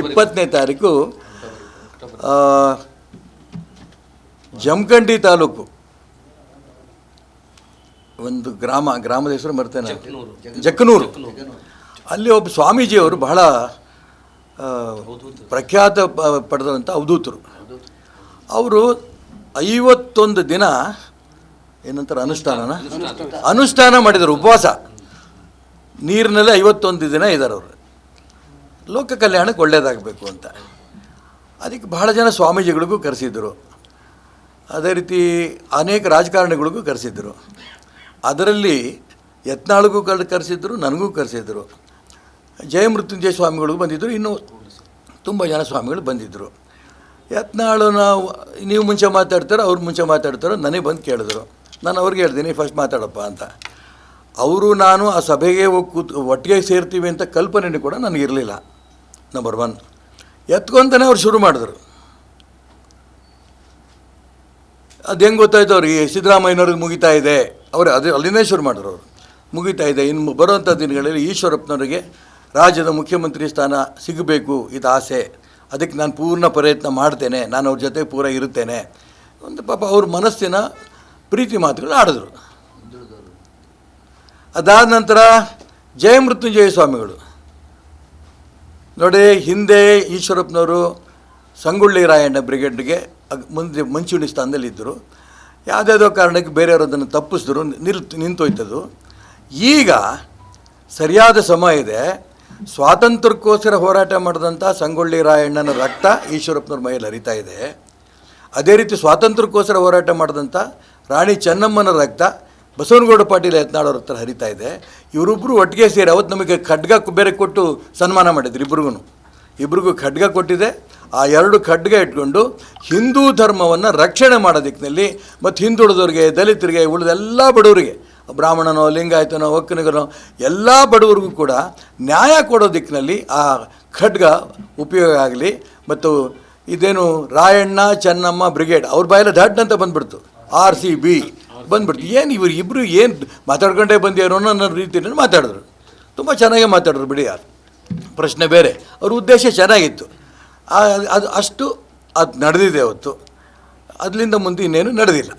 ಇಪ್ಪತ್ತನೇ ತಾರೀಕು ಜಮಖಂಡಿ ತಾಲೂಕು. ಒಂದು ಗ್ರಾಮ, ಗ್ರಾಮದ ಹೆಸರು ಮರ್ತೇನೆ. ಜಕ್ಕನೂರು. ಅಲ್ಲಿ ಒಬ್ಬ ಸ್ವಾಮೀಜಿಯವರು ಬಹಳ ಪ್ರಖ್ಯಾತ ಪಡೆದಂಥ ಅವಧೂತರು ಅವರು ಐವತ್ತೊಂದು ದಿನ ಏನಂತಾರೆ, ಅನುಷ್ಠಾನನ? ಅನುಷ್ಠಾನ ಮಾಡಿದರು, ಉಪವಾಸ. ನೀರಿನಲ್ಲಿ ಐವತ್ತೊಂದು ದಿನ ಇದ್ದಾರೆ ಅವರು. ಲೋಕ ಕಲ್ಯಾಣಕ್ಕೆ ಒಳ್ಳೆಯದಾಗಬೇಕು ಅಂತ. ಅದಕ್ಕೆ ಬಹಳ ಜನ ಸ್ವಾಮೀಜಿಗಳಿಗೂ ಕರೆಸಿದ್ರು. ಅದೇ ರೀತಿ ಅನೇಕ ರಾಜಕಾರಣಿಗಳಿಗೂ ಕರೆಸಿದ್ರು. ಅದರಲ್ಲಿ ಯತ್ನಾಳಿಗೂ ಕರ್, ಕರೆಸಿದ್ರು, ನನಗೂ ಕರೆಸಿದ್ರು. ಜಯಮೃತ್ಯುಂಜಯ ಸ್ವಾಮಿಗಳಿಗೂ ಬಂದಿದ್ದರು ಇನ್ನೂ ತುಂಬ ಜನ ಸ್ವಾಮಿಗಳು ಬಂದಿದ್ದರು ಯತ್ನಾಳು ನಾವು, ನೀವು ಮುಂಚೆ ಮಾತಾಡ್ತಾರೋ, ಅವ್ರು ಮುಂಚೆ ಮಾತಾಡ್ತಾರೋ, ನನಗೆ ಬಂದು ಕೇಳಿದ್ರು. ನಾನು ಅವ್ರಿಗೆ ಹೇಳ್ತೀನಿ ಫಸ್ಟ್ ಮಾತಾಡಪ್ಪ ಅಂತ. ಅವರು, ನಾನು ಆ ಸಭೆಗೆ ಹೋಗಿ ಕೂತ್ ಒಟ್ಟಿಗೆ ಸೇರ್ತೀವಿ ಅಂತ ಕಲ್ಪನೆ ಕೂಡ ನನಗಿರಲಿಲ್ಲ. ನಂಬರ್ ಒನ್ ಎತ್ಕೊಂತಾನೆ ಅವ್ರು ಶುರು ಮಾಡಿದ್ರು. ಅದು ಹೆಂಗೆ ಗೊತ್ತಾಯ್ತು ಅವ್ರಿಗೆ? ಸಿದ್ದರಾಮಯ್ಯನವ್ರಿಗೆ ಮುಗಿತಾ ಇದೆ. ಅವರು ಅದು ಅಲ್ಲಿಂದೇ ಶುರು ಮಾಡಿದ್ರು ಅವರು. ಮುಗಿತಾ ಇದೆ. ಇನ್ನು ಬರುವಂಥ ದಿನಗಳಲ್ಲಿ ಈಶ್ವರಪ್ಪನವರಿಗೆ ರಾಜ್ಯದ ಮುಖ್ಯಮಂತ್ರಿ ಸ್ಥಾನ ಸಿಗಬೇಕು ಇದು ಆಸೆ. ಅದಕ್ಕೆ ನಾನು ಪೂರ್ಣ ಪ್ರಯತ್ನ ಮಾಡ್ತೇನೆ. ನಾನು ಅವ್ರ ಜೊತೆ ಪೂರ ಇರುತ್ತೇನೆ. ಒಂದು ಪಾಪ ಅವ್ರ ಮನಸ್ಸಿನ ಪ್ರೀತಿ ಮಾತುಗಳು ಆಡಿದ್ರು. ಅದಾದ ನಂತರ ಜಯಮೃತ್ಯುಂಜಯ ಸ್ವಾಮಿಗಳು. ನೋಡಿ, ಹಿಂದೆ ಈಶ್ವರಪ್ಪನವರು ಸಂಗೊಳ್ಳಿ ರಾಯಣ್ಣ ಬ್ರಿಗೇಡ್ಗೆ ಮುಂದೆ ಮುಂಚೂಣಿ ಸ್ಥಾನದಲ್ಲಿದ್ದರು ಯಾವುದ್ಯಾವುದೋ ಕಾರಣಕ್ಕೆ ಬೇರೆಯವರು ಅದನ್ನು ತಪ್ಪಿಸಿದ್ರು, ನಿಲ್, ನಿಂತೋಯ್ತದು. ಈಗ ಸರಿಯಾದ ಸಮಯ ಇದೆ. ಸ್ವಾತಂತ್ರ್ಯಕ್ಕೋಸ್ಕರ ಹೋರಾಟ ಮಾಡಿದಂಥ ಸಂಗೊಳ್ಳಿ ರಾಯಣ್ಣನ ರಕ್ತ ಈಶ್ವರಪ್ಪನವ್ರ ಮೈಯಲ್ಲಿ ಹರಿತಾ ಇದೆ. ಅದೇ ರೀತಿ ಸ್ವಾತಂತ್ರ್ಯಕ್ಕೋಸ್ಕರ ಹೋರಾಟ ಮಾಡಿದಂಥ ರಾಣಿ ಚೆನ್ನಮ್ಮನ ರಕ್ತ ಬಸವನಗೌಡ ಪಾಟೀಲ್ ಯತ್ನಾಳವ್ರ ಹತ್ರ ಹರಿತಾ ಇದೆ. ಇವರಿಬ್ಬರು ಒಟ್ಟಿಗೆ ಸೇರಿ ಅವತ್ತು ನಮಗೆ ಖಡ್ಗ ಬೇರೆ ಕೊಟ್ಟು ಸನ್ಮಾನ ಮಾಡಿದ್ರು ಇಬ್ರಿಗೂ ಇಬ್ರಿಗೂ ಖಡ್ಗ ಕೊಟ್ಟಿದೆ. ಆ ಎರಡು ಖಡ್ಗ ಇಟ್ಕೊಂಡು ಹಿಂದೂ ಧರ್ಮವನ್ನು ರಕ್ಷಣೆ ಮಾಡೋ ದಿಕ್ಕಿನಲ್ಲಿ ಮತ್ತು ಹಿಂದುಳಿದವ್ರಿಗೆ, ದಲಿತರಿಗೆ ಉಳಿದೆಲ್ಲ ಬಡವರಿಗೆ, ಬ್ರಾಹ್ಮಣನೋ, ಲಿಂಗಾಯತನೋ ಒಕ್ಕನಿಗನೋ ಎಲ್ಲ ಬಡವರಿಗೂ ಕೂಡ ನ್ಯಾಯ ಕೊಡೋ ದಿಕ್ಕಿನಲ್ಲಿ ಆ ಖಡ್ಗ ಉಪಯೋಗ ಆಗಲಿ ಮತ್ತು ಇದೇನು ರಾಯಣ್ಣ, ಚೆನ್ನಮ್ಮ, ಬ್ರಿಗೇಡ್ ಅವ್ರ ಬಾಯಲ್ಲಿ ಅಂತ ಬಂದ್ಬಿಡ್ತು. R C B. ಬಂದ್ಬಿಡ್ತು. ಏನು ಇವರು ಇಬ್ಬರು ಏನು ಮಾತಾಡ್ಕೊಂಡೇ ಬಂದಿರೋ ಅನ್ನೋ ರೀತಿಯಲ್ಲಿ ಮಾತಾಡಿದ್ರು. ತುಂಬ ಚೆನ್ನಾಗೇ ಮಾತಾಡಿದ್ರು ಬಿಡಿ ಯಾರು. ಪ್ರಶ್ನೆ ಬೇರೆ. ಅವ್ರ ಉದ್ದೇಶ ಚೆನ್ನಾಗಿತ್ತು. ಅದು ಅಷ್ಟು ಅದು ನಡೆದಿದೆ ಅವತ್ತು. ಅದರಿಂದ ಮುಂದೆ ಇನ್ನೇನು ನಡೆದಿಲ್ಲ.